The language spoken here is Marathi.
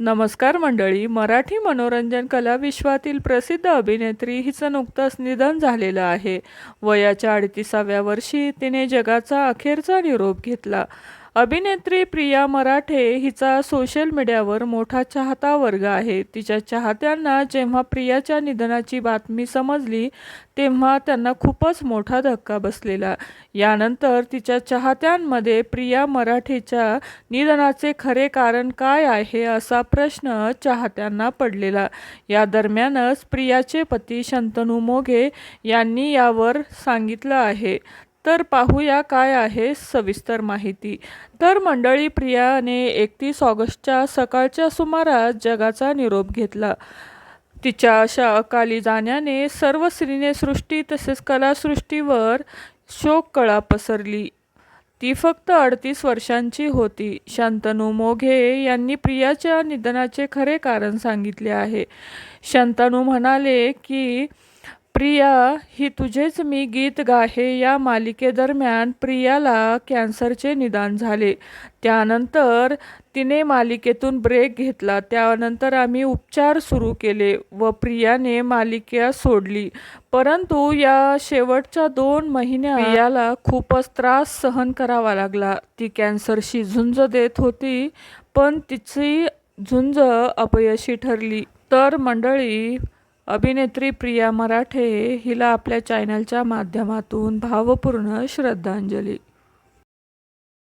नमस्कार मंडळी मराठी मनोरंजन कला विश्वातील प्रसिद्ध अभिनेत्री हिचं नुकतंच निधन झालेलं आहे. वयाच्या अडतीसाव्या वर्षी तिने जगाचा अखेरचा निरोप घेतला. अभिनेत्री प्रिया मराठे हिचा सोशल मीडियावर मोठा चाहता वर्ग आहे. तिच्या चाहत्यांना जेव्हा प्रियाच्या निधनाची बातमी समजली तेव्हा त्यांना खूपच मोठा धक्का बसलेला. यानंतर तिच्या चाहत्यांमध्ये प्रिया मराठेच्या निधनाचे खरे कारण काय आहे असा प्रश्न चाहत्यांना पडलेला. या दरम्यानच प्रियाचे पती शंतनू मोघे यांनी यावर सांगितलं आहे. तर पाहूया काय आहे सविस्तर माहिती. तर मंडळी प्रियाने एकतीस ऑगस्टच्या सकाळच्या सुमारास जगाचा निरोप घेतला. तिच्या अशा अकाली जाण्याने सर्व सिनेसृष्टी तसेच कलासृष्टीवर शोककळा पसरली. ती फक्त अडतीस वर्षांची होती. शांतनू मोघे यांनी प्रियाच्या निधनाचे खरे कारण सांगितले आहे. शांतनू म्हणाले की प्रिया ही तुझेच मी गीत गाहे. या मालिकेदरम्यान प्रियाला कॅन्सरचे निदान झाले. त्यानंतर तिने मालिकेतून ब्रेक घेतला. त्यानंतर आम्ही उपचार सुरू केले व प्रियाने मालिका सोडली. परंतु या शेवटच्या दोन महिन्यात प्रियाला खूपच त्रास सहन करावा लागला. ती कॅन्सरशी झुंज देत होती पण तिची झुंज अपयशी ठरली. तर मंडळी अभिनेत्री प्रिया मराठे हिला आपल्या चॅनलच्या माध्यमातून भावपूर्ण श्रद्धांजली.